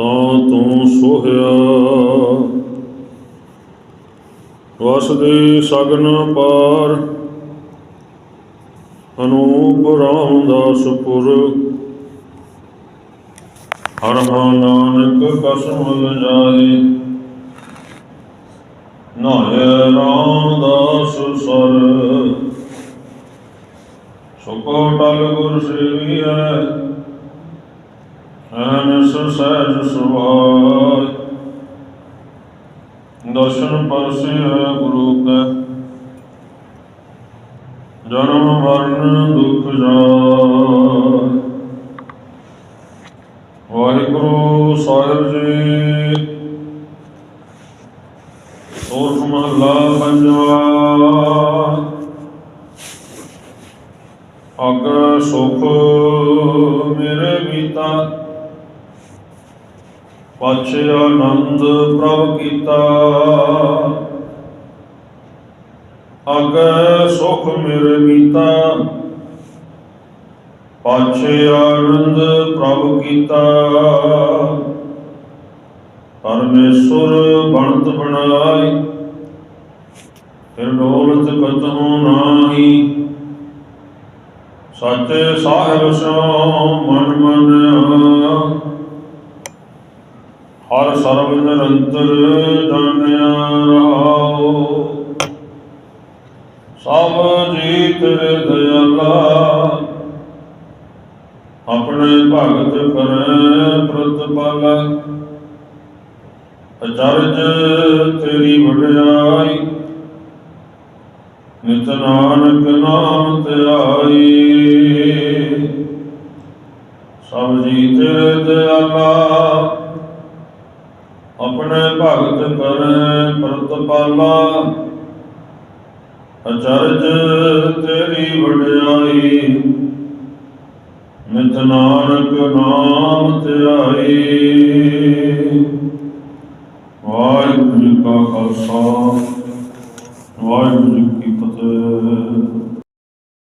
ਤਾਂ ਤੂੰ ਸੋਹਿਆ। ਵਸਦੇ ਸਗਨ ਪਾਰ, ਅਨੂਪ ਰਾਮਦਾਸ ਪੁਰ। ਹਰ ਹਰ ਨਾਨਕ ਕਸਮ ਲਜਾਏ। ਰਾਮ ਦਾਸ ਸਰ। ਸੁਕੋ ਟਲ ਗੁਰ ਸੇਵੀਐ। ਅਨਸ ਸਹਿਜ ਸੁਭਾਇ ਦਰਸ਼ਨ ਪਰਸਿਐ ਗੁਰੂ ਕੈ। ਜਨਮ ਮਰਨ ਦੁਖ ਜਾਇ ਵਾਹਿਗੁਰੂ ਸਾਹਿਬ ਜੀ। ਸੋਰਠ ਮਹਲਾ ਪੰਜਵਾ। ਅਗ ਸੁਖ ਮੇਰੇ ਮੀਤਾ ਪਾਛੇ ਆਨੰਦ ਪ੍ਰਭ ਕੀਤਾ। ਅਗ ਸੁਖ ਮੇਰੇ ਮੀਤਾ। ਪਾਛੇ ਆਨੰਦ ਪ੍ਰਭ ਕੀਤਾ। ਪਰਮੇਸ਼ਰ ਬਣਤ ਬਣਾਈ। ਫਿਰ ਡੋਲਤ ਕਤਹੁ ਨਾਹੀ। ਸੱਚੇ ਸਾਹਿਬ ਸੋ ਮਨ ਮਨਿਆ। ਹਰ ਸਰਬ ਨਿਰੰਤਰ ਜਾਣਿਆ ਰਹਾਉ। ਸਭ ਜੀ ਤੇਰੇ ਦਇਆਲਾ ਆਪਣੇ ਭਗਤ ਕਰੇ ਪ੍ਰਤਪਾਲਾ ਅਚਰਜ ਤੇਰੀ ਵਡਿਆਈ। ਨਿਤ ਨਾਨਕ ਨਾਮ ਧਿਆਈ ਸਭ ਜੀ ਤੇਰੇ ਦਇਆਲਾ ਆਪਣੇ ਭਗਤ ਕਰੇ ਪ੍ਰਤਪਾਲਾ, ਅਚਰਜ ਤੇਰੀ ਵਡਿਆਈ। ਨਿਤ ਨਾਨਕ ਨਾਮ ਧਿਆਈ ਵਾਹਿਗੁਰੂ ਜੀ ਕਾ ਖਾਲਸਾ, ਵਾਹਿਗੁਰੂ ਜੀ ਕੀ ਫਤਿਹ।